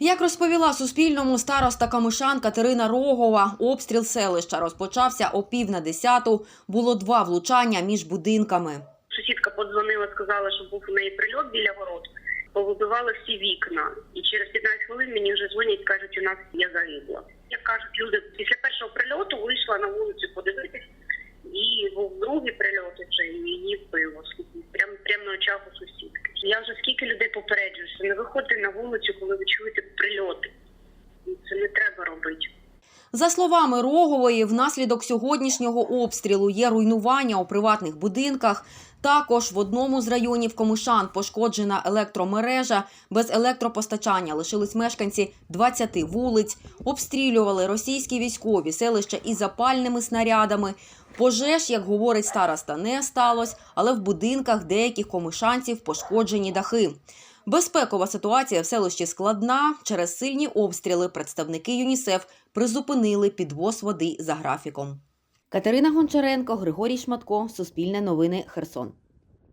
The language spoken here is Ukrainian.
Як розповіла Суспільному староста Камишан Катерина Рогова, обстріл селища розпочався о пів на десяту. Було два влучання між будинками. Сусідка подзвонила, сказала, що був у неї прильот біля ворот. Повибивали всі вікна. І через 15 хвилин мені вже дзвонять, кажуть, у нас я загибла. Як кажуть, люди після першого прильоту вийшла на вулицю подивитись, і був другий прильот і вже і її вбило. Прямо прямо на очах. Я вже скільки людей попереджую, що не виходьте на вулицю, коли ви чуєте прильоти. За словами Рогової, внаслідок сьогоднішнього обстрілу є руйнування у приватних будинках. Також в одному з районів Комишан пошкоджена електромережа. Без електропостачання лишились мешканці 20 вулиць. Обстрілювали російські військові селища із запальними снарядами. Пожеж, як говорить староста, не сталося, але в будинках деяких комишанців пошкоджені дахи. Безпекова ситуація в селищі складна. Через сильні обстріли представники ЮНІСЕФ призупинили підвоз води за графіком. Катерина Гончаренко, Григорій Шматко, Суспільне новини, Херсон.